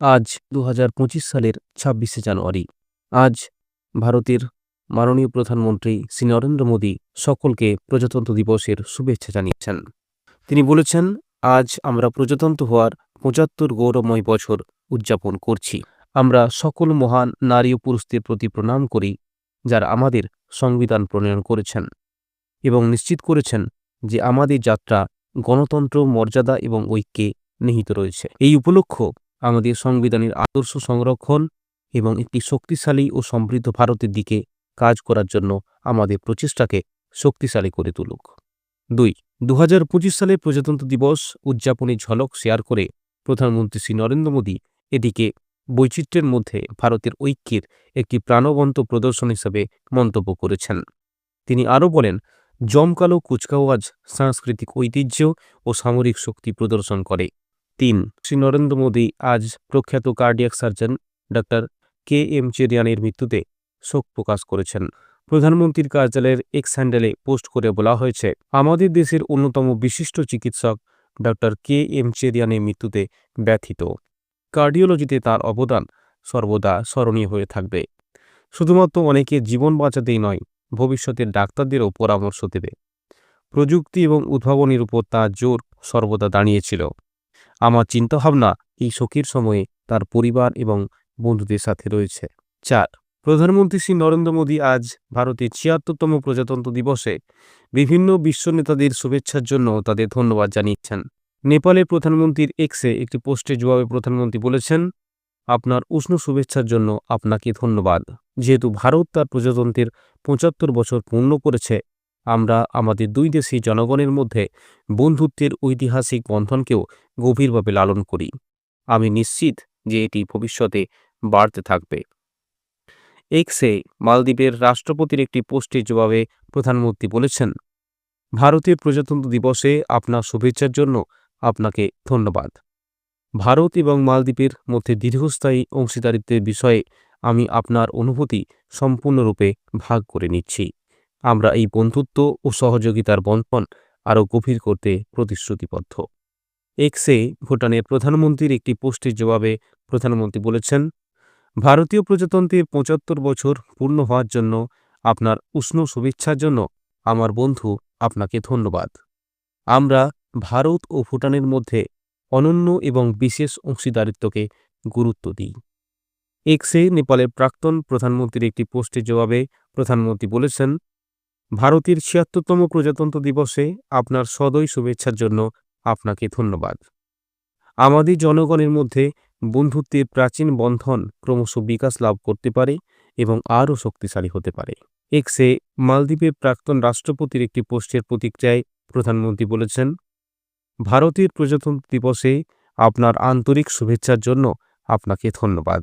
আজ দু হাজার পঁচিশ সালের ছাব্বিশে জানুয়ারি। আজ ভারতের মাননীয় প্রধানমন্ত্রী শ্রী নরেন্দ্র মোদী সকলকে প্রজাতন্ত্র দিবসের শুভেচ্ছা জানিয়েছেন। তিনি বলেছেন, আজ আমরা প্রজাতন্ত্র হওয়ার পঁচাত্তর গৌরবময় বছর উদযাপন করছি। আমরা সকল মহান নারী ও পুরুষদের প্রতি প্রণাম করি, যারা আমাদের সংবিধান প্রণয়ন করেছেন এবং নিশ্চিত করেছেন যে আমাদের যাত্রা গণতন্ত্র, মর্যাদা এবং ঐক্যে নিহিত রয়েছে। এই উপলক্ষ আমাদের সংবিধানের আদর্শ সংরক্ষণ এবং একটি শক্তিশালী ও সমৃদ্ধ ভারতের দিকে কাজ করার জন্য আমাদের প্রচেষ্টাকে শক্তিশালী করে তুলুক। দুই দু সালে প্রজাতন্ত্র দিবস উদযাপনের ঝলক শেয়ার করে প্রধানমন্ত্রী শ্রী নরেন্দ্র মোদী এদিকে বৈচিত্র্যের মধ্যে ভারতের ঐক্যের একটি প্রাণবন্ত প্রদর্শন হিসেবে মন্তব্য করেছেন। তিনি আরও বলেন, জমকালো কুচকাওয়াজ সাংস্কৃতিক ঐতিহ্য ও সামরিক শক্তি প্রদর্শন করে। তিন। শ্রী নরেন্দ্র মোদী আজ প্রখ্যাত cardiac surgeon doctor K M চেরিয়ানের মৃত্যুতে শোক প্রকাশ করেছেন। প্রধানমন্ত্রীর কার্যালয়ের এক্স হ্যান্ডেলে পোস্ট করে বলা হয়েছে, আমাদের দেশের অন্যতম বিশিষ্ট চিকিৎসক ডক্টর কে এম চেরিয়ানের মৃত্যুতে ব্যথিত। কার্ডিওলজিতে তার অবদান সর্বদা স্মরণীয় হয়ে থাকবে। শুধুমাত্র অনেকে জীবন বাঁচাতেই নয়, ভবিষ্যতের ডাক্তারদেরও পরামর্শ দেবে। প্রযুক্তি এবং উদ্ভাবনের উপর তার জোর সর্বদা দাঁড়িয়েছিল। আমার চিন্তাভাবনা এই শোকের সময়ে তার পরিবার এবং বন্ধুদের সাথে রয়েছে। চার, প্রধানমন্ত্রী শ্রী নরেন্দ্র মোদী আজ ভারতের ছিয়াত্তরতম প্রজাতন্ত্র দিবসে বিভিন্ন বিশ্ব নেতাদের শুভেচ্ছার জন্য তাদের ধন্যবাদ জানিয়েছেন। নেপালের প্রধানমন্ত্রীর এক্সে একটি পোস্টে জবাবে প্রধানমন্ত্রী বলেছেন, আপনার উষ্ণ শুভেচ্ছার জন্য আপনাকে ধন্যবাদ। যেহেতু ভারত তার প্রজাতন্ত্রের পঁচাত্তর বছর পূর্ণ করেছে আমরা আমাদের দুই দেশের জনগণের মধ্যে বন্ধুত্বের ঐতিহাসিক বন্ধনকেও গভীরভাবে লালন করি। আমি নিশ্চিত যে এটি ভবিষ্যতে বাড়তে থাকবে। এক্সে মালদ্বীপের রাষ্ট্রপতির একটি পোস্টের জবাবে প্রধানমন্ত্রী বলেছেন, ভারতীয় প্রজাতন্ত্র দিবসে আপনার শুভেচ্ছার জন্য আপনাকে ধন্যবাদ। ভারত এবং মালদ্বীপের মধ্যে দীর্ঘস্থায়ী অংশীদারিত্বের বিষয়ে আমি আপনার অনুভূতি সম্পূর্ণরূপে ভাগ করে নিচ্ছি। আমরা এই বন্ধুত্ব ও সহযোগিতার বন্ধন আরও গভীর করতে প্রতিশ্রুতিবদ্ধ। এক্সে ভুটানের প্রধানমন্ত্রীর একটি পোস্টের জবাবে প্রধানমন্ত্রী বলেছেন, ভারতীয় প্রজাতন্ত্রের পঁচাত্তর বছর পূর্ণ হওয়ার জন্য আপনার উষ্ণ শুভেচ্ছার জন্য আমার বন্ধু আপনাকে ধন্যবাদ। আমরা ভারত ও ভুটানের মধ্যে অনন্য এবং বিশেষ অংশীদারিত্বকে গুরুত্ব দিই। এক্সে নেপালের প্রাক্তন প্রধানমন্ত্রীর একটি পোস্টের জবাবে প্রধানমন্ত্রী বলেছেন ভারতের ছিয়াত্তরতম প্রজাতন্ত্র দিবসে আপনার সদয় শুভেচ্ছার জন্য আপনাকে ধন্যবাদ। আমাদের জনগণের মধ্যে বন্ধুত্বের প্রাচীন বন্ধন ক্রমশ বিকাশ লাভ করতে পারে এবং আরও শক্তিশালী হতে পারে। এক্সে মালদ্বীপের প্রাক্তন রাষ্ট্রপতির একটি পোস্টের প্রতিক্রিয়ায় প্রধানমন্ত্রী বলেছেন, ভারতের প্রজাতন্ত্র দিবসে আপনার আন্তরিক শুভেচ্ছার জন্য আপনাকে ধন্যবাদ।